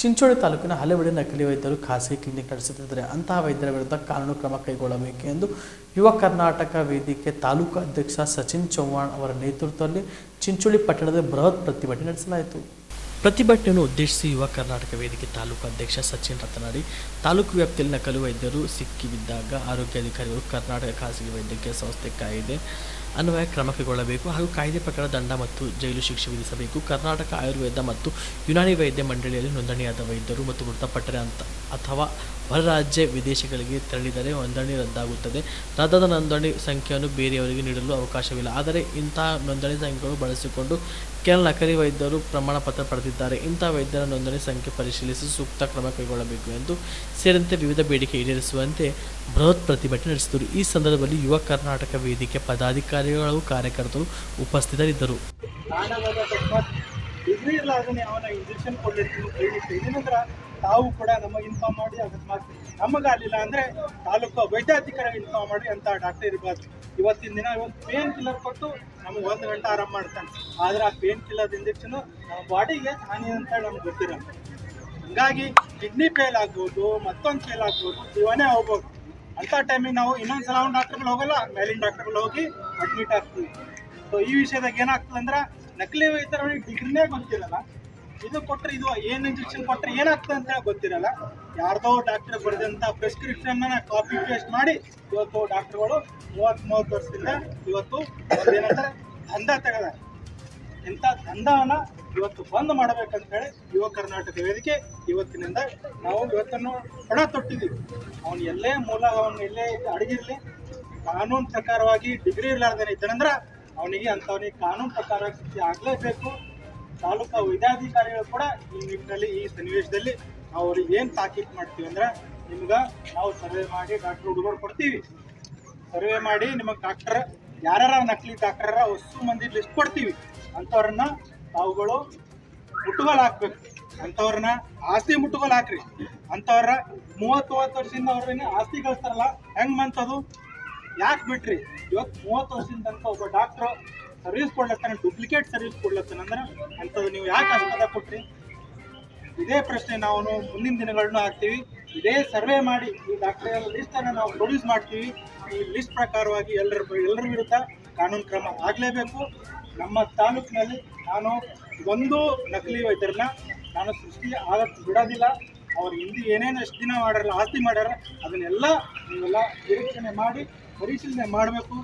ಚಿಂಚೋಳಿ ತಾಲೂಕಿನ ಹಲವೆಡೆ ನಕಲಿ ವೈದ್ಯರು ಖಾಸಗಿ ಕ್ಲಿನಿಕ್ ನಡೆಸುತ್ತಿದ್ದಾರೆ. ಅಂತಹ ವೈದ್ಯರ ವಿರುದ್ಧ ಕಾನೂನು ಕ್ರಮ ಕೈಗೊಳ್ಳಬೇಕು ಎಂದು ಯುವ ಕರ್ನಾಟಕ ವೇದಿಕೆ ತಾಲೂಕು ಅಧ್ಯಕ್ಷ ಸಚಿನ್ ಚೌಹಾಣ್ ಅವರ ನೇತೃತ್ವದಲ್ಲಿ ಚಿಂಚೋಳಿ ಪಟ್ಟಣದ ಬೃಹತ್ ಪ್ರತಿಭಟನೆ ನಡೆಸಲಾಯಿತು. ಪ್ರತಿಭಟನೆಯನ್ನು ಉದ್ದೇಶಿಸಿ ಯುವ ಕರ್ನಾಟಕ ವೇದಿಕೆ ತಾಲೂಕು ಅಧ್ಯಕ್ಷ ಸಚಿನ್ ರತನಾಡಿ, ತಾಲೂಕು ವ್ಯಾಪ್ತಿಯಲ್ಲಿ ನಕಲು ವೈದ್ಯರು ಸಿಕ್ಕಿಬಿದ್ದಾಗ ಆರೋಗ್ಯಾಧಿಕಾರಿಗಳು ಕರ್ನಾಟಕ ಖಾಸಗಿ ವೈದ್ಯಕೀಯ ಸಂಸ್ಥೆ ಕಾಯಿದೆ ಅನ್ವಯ ಕ್ರಮ ಕೈಗೊಳ್ಳಬೇಕು ಹಾಗೂ ಕಾಯ್ದೆ ಪ್ರಕಾರ ದಂಡ ಮತ್ತು ಜೈಲು ಶಿಕ್ಷೆ ವಿಧಿಸಬೇಕು. ಕರ್ನಾಟಕ ಆಯುರ್ವೇದ ಮತ್ತು ಯುನಾನಿ ವೈದ್ಯ ಮಂಡಳಿಯಲ್ಲಿ ನೋಂದಣಿಯಾದ ವೈದ್ಯರು ಮತ್ತು ಮೃತಪಟ್ಟರೆ ಅಂತ ಅಥವಾ ಹೊರರಾಜ್ಯ ವಿದೇಶಗಳಿಗೆ ತೆರಳಿದರೆ ನೋಂದಣಿ ರದ್ದಾಗುತ್ತದೆ. ರದ್ದಾದ ನೋಂದಣಿ ಸಂಖ್ಯೆಯನ್ನು ಬೇರೆಯವರಿಗೆ ನೀಡಲು ಅವಕಾಶವಿಲ್ಲ. ಆದರೆ ಇಂತಹ ನೋಂದಣಿ ಸಂಖ್ಯೆಗಳು ಬಳಸಿಕೊಂಡು ಕೆಲ ನಕಲಿ ವೈದ್ಯರು ಪ್ರಮಾಣ ಪತ್ರ ಇಂತಹ ವೈದ್ಯರ ನೋಂದಣಿ ಸಂಖ್ಯೆ ಪರಿಶೀಲಿಸಿ ಸೂಕ್ತ ಕ್ರಮ ಕೈಗೊಳ್ಳಬೇಕು ಎಂದು ಸೇರಿದಂತೆ ವಿವಿಧ ಬೇಡಿಕೆ ಈಡೇರಿಸುವಂತೆ ಬೃಹತ್ ಪ್ರತಿಭಟನೆ ನಡೆಸಿದರು. ಈ ಸಂದರ್ಭದಲ್ಲಿ ಯುವ ಕರ್ನಾಟಕ ವೇದಿಕೆ ಪದಾಧಿಕಾರಿಗಳು ಕಾರ್ಯಕರ್ತರು ಉಪಸ್ಥಿತರಿದ್ದರು. ಅವನ ಇಂಜೆಕ್ಷನ್ ತಾವು ಕೂಡ ನಮಗೆ ಇನ್ಫಾರ್ಮ್ ಮಾಡಿ ಅಕಸ್ಮಾತ್ ನಮಗಾಗಲಿಲ್ಲ ಅಂದರೆ ತಾಲೂಕು ವೈದ್ಯಾಧಿಕಾರಿಗೆ ಇನ್ಫಾರ್ಮ್ ಮಾಡಿ ಅಂತ ಡಾಕ್ಟರ್ ಇರ್ಬಾರ್ದು. ಇವತ್ತಿನ ದಿನ ಇವತ್ತು ಪೇನ್ ಕಿಲ್ಲರ್ ಕೊಟ್ಟು ನಮಗೆ ಒಂದು ಗಂಟೆ ಆರಾಮ್ ಮಾಡ್ತಾನೆ. ಆದರೆ ಆ ಪೇನ್ ಕಿಲ್ಲರ್ ಇಂಜೆಕ್ಷನು ನಮ್ಮ ಬಾಡಿಗೆ ಹಾನಿ ಅಂತ ನಮ್ಗೆ ಗೊತ್ತಿರಲ್ಲ. ಹಂಗಾಗಿ ಕಿಡ್ನಿ ಫೇಲ್ ಆಗ್ಬೋದು, ಮತ್ತೊಂದು ಫೇಲ್ ಆಗ್ಬೋದು, ಜೀವನೇ ಹೋಗ್ಬೋದು. ಅಂಥ ಟೈಮಿಗೆ ನಾವು ಇನ್ನೊಂದು ಸಲ ಒಂದು ಡಾಕ್ಟರ್ಗಳು ಹೋಗಲ್ಲ, ಮೇಲಿನ ಡಾಕ್ಟರ್ಗಳು ಹೋಗಿ ಅಡ್ಮಿಟ್ ಆಗ್ತೀವಿ. ಸೊ ಈ ವಿಷಯದಾಗ ಏನಾಗ್ತದೆ ಅಂದ್ರೆ ನಕಲಿ ವೈದ್ಯರವರಿಗೆ ಡಿಗ್ರಿನೇ ಗೊತ್ತಿರಲ್ಲ. ಇದು ಕೊಟ್ಟರೆ ಇದು ಏನು ಇಂಜೆಕ್ಷನ್ ಕೊಟ್ಟರೆ ಏನಾಗ್ತದೆ ಅಂತ ಗೊತ್ತಿರಲ್ಲ. ಯಾರ್ದೋ ಡಾಕ್ಟರ್ ಬರೆದಂಥ ಪ್ರಿಸ್ಕ್ರಿಪ್ಷನ್ನ ಕಾಪಿ ಪೇಸ್ಟ್ ಮಾಡಿ ಇವತ್ತು ಡಾಕ್ಟರ್ಗಳು ಮೂವತ್ತ್ ಮೂವತ್ತು ವರ್ಷದಿಂದ ಇವತ್ತು ಏನಂತಾರೆ ದಂಧ ತೆಗೆದ ಇಂಥ ದಂಧವನ್ನ ಇವತ್ತು ಬಂದ್ ಮಾಡಬೇಕಂತ ಹೇಳಿ ಯುವ ಕರ್ನಾಟಕ ವೇದಿಕೆ ಇವತ್ತಿನಿಂದ ನಾವು ಇವತ್ತನ್ನು ಹಣ ತೊಟ್ಟಿದ್ದೀವಿ. ಅವನು ಎಲ್ಲೇ ಮೂಲ, ಅವನು ಎಲ್ಲೇ ಅಡಗಿರ್ಲಿ, ಕಾನೂನು ಪ್ರಕಾರವಾಗಿ ಡಿಗ್ರಿ ಇದ್ದಾನಂದ್ರ ಅವನಿಗೆ ಅಂಥವನಿಗೆ ಕಾನೂನು ಪ್ರಕಾರ ಶಿಕ್ಷೆ ಆಗಲೇಬೇಕು. ತಾಲೂಕಾ ವೈದ್ಯಾಧಿಕಾರಿಗಳು ಕೂಡ ಈ ನಿಟ್ಟಿನಲ್ಲಿ, ಈ ಸನ್ನಿವೇಶದಲ್ಲಿ ನಾವು ಅವ್ರಿಗೆ ಏನು ತಾಕೀತು ಮಾಡ್ತೀವಿ ಅಂದ್ರೆ ನಿಮ್ಗೆ ನಾವು ಸರ್ವೆ ಮಾಡಿ ಡಾಕ್ಟರ್ ಹುಡುಗರು ಕೊಡ್ತೀವಿ. ಸರ್ವೆ ಮಾಡಿ ನಿಮಗೆ ಡಾಕ್ಟರ್ ಯಾರ್ಯಾರ ನಕಲಿ ಡಾಕ್ಟರ ಹೊಸು ಮಂದಿ ಲಿಸ್ಟ್ ಕೊಡ್ತೀವಿ. ಅಂಥವ್ರನ್ನ ತಾವುಗಳು ಮುಟ್ಟುಗೋಲು ಹಾಕ್ಬೇಕು. ಅಂಥವ್ರನ್ನ ಆಸ್ತಿ ಮುಟ್ಟುಗೋಲು ಹಾಕ್ರಿ. ಅಂಥವ್ರ ಮೂವತ್ತು ಮೂವತ್ತು ವರ್ಷದಿಂದ ಅವ್ರನ್ನ ಆಸ್ತಿ ಗಳಿಸ್ತಾರಲ್ಲ, ಹೆಂಗ್ ಮಂತದು ಯಾಕೆ ಬಿಟ್ರಿ? ಇವತ್ತು ಮೂವತ್ತು ವರ್ಷದಿಂದ ಅಂತ ಒಬ್ಬ ಡಾಕ್ಟ್ರು ಸರ್ವಿಸ್ ಕೊಡ್ಲತ್ತಾನೆ ಡೂಪ್ಲಿಕೇಟ್ ಸರ್ವಿಸ್ ಕೊಡ್ಲತ್ತಾನ ಅಂದ್ರೆ ಅಂಥದ್ದು ನೀವು ಯಾಕೆ ಆಸ್ಪದ ಕೊಟ್ರಿ? ಇದೇ ಪ್ರಶ್ನೆ ನಾವು ಮುಂದಿನ ದಿನಗಳನ್ನು ಹಾಕ್ತೀವಿ. ಇದೇ ಸರ್ವೆ ಮಾಡಿ ಈ ಡಾಕ್ಟರ್ ಲಿಸ್ಟನ್ನು ನಾವು ಪ್ರೊಡ್ಯೂಸ್ ಮಾಡ್ತೀವಿ. ಈ ಲಿಸ್ಟ್ ಪ್ರಕಾರವಾಗಿ ಎಲ್ಲರ ಎಲ್ಲರ ವಿರುದ್ಧ ಕಾನೂನು ಕ್ರಮ ಆಗಲೇಬೇಕು. ನಮ್ಮ ತಾಲೂಕಿನಲ್ಲಿ ನಾನು ಒಂದು ನಕಲಿ ವೈದ್ಯರನ್ನ ನಾನು ಸೃಷ್ಟಿ ಆಗಕ್ಕೆ ಬಿಡೋದಿಲ್ಲ. ಅವ್ರು ಹಿಂದೆ ಏನೇನು ಎಷ್ಟು ದಿನ ಮಾಡ್ಯಾರಲ್ಲ, ಆಸ್ತಿ ಮಾಡ್ಯಾರ, ಅದನ್ನೆಲ್ಲ ನೀವೆಲ್ಲ ನಿರೀಕ್ಷಣೆ ಮಾಡಿ, ಪರಿಶೀಲನೆ ಮಾಡಬೇಕು.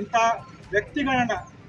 ಇಂಥ ವ್ಯಕ್ತಿಗಳನ್ನ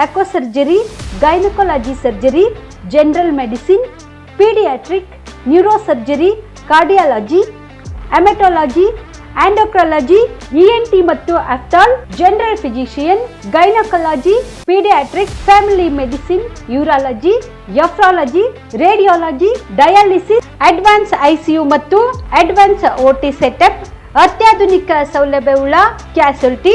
aqua surgery gynaecology surgery general medicine paediatric neuro surgery cardiology haematology endocrinology ENT ಮತ್ತು ophthal general physician gynaecology paediatric family medicine urology nephrology radiology dialysis advance ICU ಮತ್ತು ಅಡ್ವಾನ್ಸ್ ಓಟಿ ಸೆಟಪ್ ಅತ್ಯಾಧುನಿಕ ಸೌಲಭ್ಯವುಳ್ಳ ಕ್ಯಾಸುಲ್ಟಿ